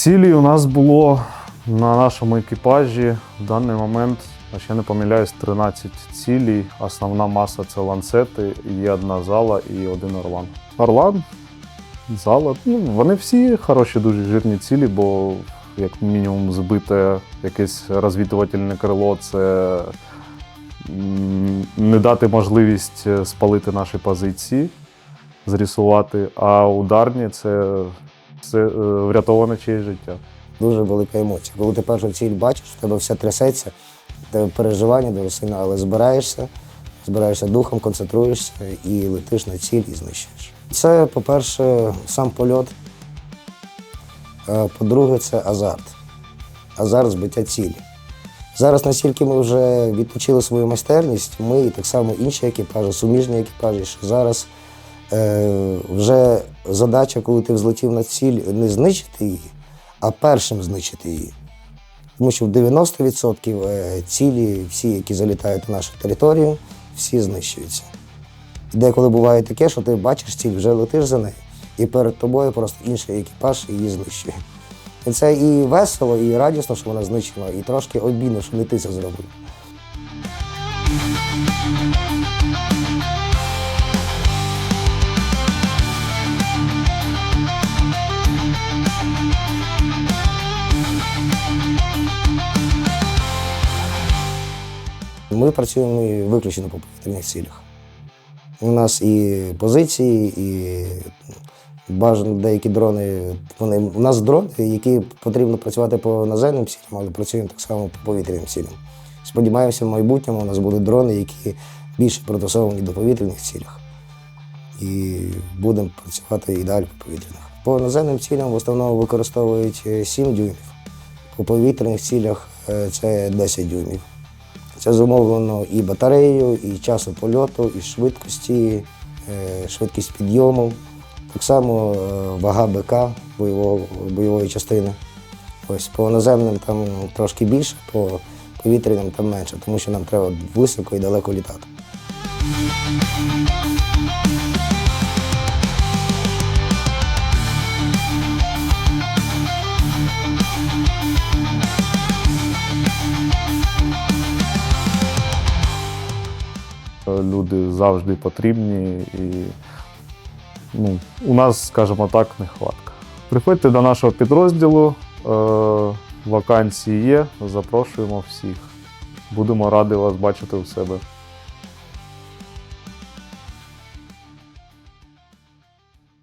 Цілі у нас було на нашому екіпажі в даний момент, якщо я не помиляюсь, 13 цілей. Основна маса це ланцети, є одна зала і один орлан. Орлан, зала. Ну, вони всі хороші, дуже жирні цілі, бо як мінімум збите якесь розвідувальне крило це не дати можливість е, спалити наші позиції, зрісувати. А ударні це, це е, врятоване чиєсь життя. Дуже велика емоція. Коли ти першу ціль бачиш, в тебе все трясеться, тебе переживання дуже сильно, але збираєшся, збираєшся духом, концентруєшся і летиш на ціль і знищуєш. Це, по-перше, сам польот. По-друге, це азарт. Азарт збиття цілі. Зараз, настільки ми вже відпочили свою майстерність, ми і так само інші екіпажі, суміжні екіпажі, що зараз е, вже задача, коли ти взлетів на ціль, не знищити її, а першим знищити її. Тому що в 90% е, цілі, всі, які залітають на нашу територію, всі знищуються. І деколи буває таке, що ти бачиш ціль, вже летиш за нею, і перед тобою просто інший екіпаж її знищує. І це і весело, і радісно, що вона знищена, і трошки обідно, що не ти це зробив. Ми працюємо виключно по повітряних цілях. У нас і позиції, і бажано деякі дрони. Вони, у нас дрони, які потрібно працювати по наземним цілям, але працюємо так само по повітряним цілям. Сподіваємося, в майбутньому у нас будуть дрони, які більше пристосовані до повітряних цілях. І будемо працювати і далі по повітряних. По наземним цілям в основному використовують е, 7 дюймів. По повітряних цілях е, це 10 дюймів. Це зумовлено і батареєю, і часу польоту, і швидкості, е, швидкість підйому. Так само е, вага БК бойової частини. Ось по наземним там трошки більше, по повітряним там менше, тому що нам треба високо і далеко літати. Люди завжди потрібні і ну, у нас, скажімо так, нехватка. Приходьте до нашого підрозділу, е, вакансії є, запрошуємо всіх. Будемо раді вас бачити у себе.